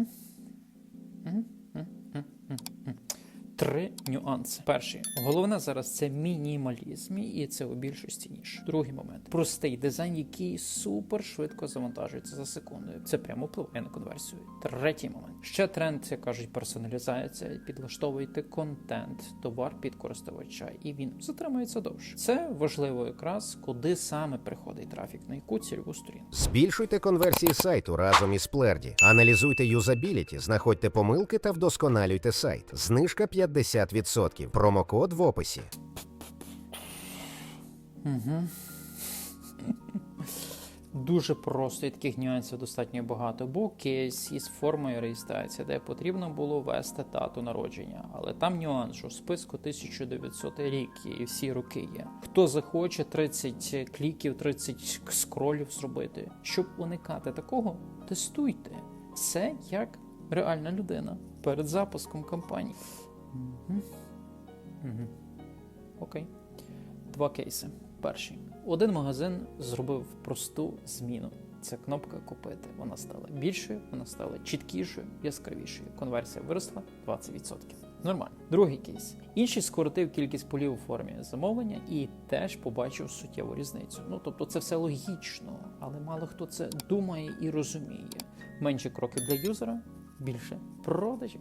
Mm-hmm. Три нюанси. Перший головне зараз це мінімалізм, і це у більшості ніж. Другий момент простий дизайн, який супер швидко завантажується за секундою. Це прямо впливає на конверсію. Третій момент ще тренд, як кажуть, персоналізація. Підлаштовуйте контент, товар під користувача, і він затримується довше. Це важливо якраз куди саме приходить трафік, на яку цільову сторінку. Збільшуйте конверсії сайту разом із Плерді. Аналізуйте юзабіліті, знаходьте помилки та вдосконалюйте сайт. Знижка 50%. Промокод в описі. Дуже просто і таких нюансів достатньо багато. Був кейс із формою реєстрації, де потрібно було ввести дату народження. Але там нюанс, що в списку 1900 рік і всі роки є. Хто захоче 30 кліків, 30 скролів зробити. Щоб уникати такого, тестуйте. Це як реальна людина перед запуском кампанії. Мгм. Окей. Два кейси. Перший. Один магазин зробив просту зміну. Це кнопка купити. Вона стала більшою, вона стала чіткішою, яскравішою. Конверсія виросла 20%. Нормально. Другий кейс. Інший скоротив кількість полів у формі замовлення і теж побачив суттєву різницю. Ну тобто, це все логічно, але мало хто це думає і розуміє. Менші кроки для юзера, більше продажів.